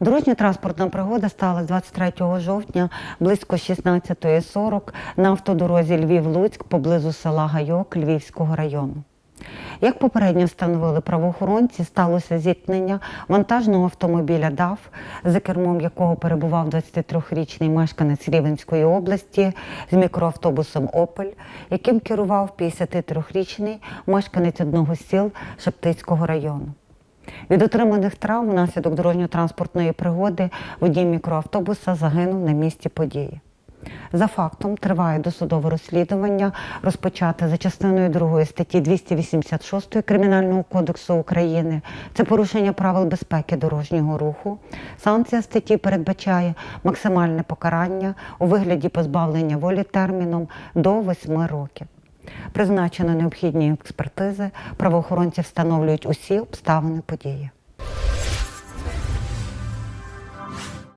Дорожньо-транспортна пригода стала 23 жовтня близько 16.40 на автодорозі Львів-Луцьк поблизу села Гайок Львівського району. Як попередньо встановили правоохоронці, сталося зіткнення вантажного автомобіля ДАФ, за кермом якого перебував 23-річний мешканець Рівенської області з мікроавтобусом Опель, яким керував 53-річний мешканець одного з сіл Шептицького району. Від отриманих травм внаслідок дорожньо-транспортної пригоди водій мікроавтобуса загинув на місці події. За фактом триває досудове розслідування, розпочате за частиною 2 статті 286 Кримінального кодексу України. Це порушення правил безпеки дорожнього руху. Санкція статті передбачає максимальне покарання у вигляді позбавлення волі терміном до 8 років. Призначено необхідні експертизи. Правоохоронці встановлюють усі обставини події.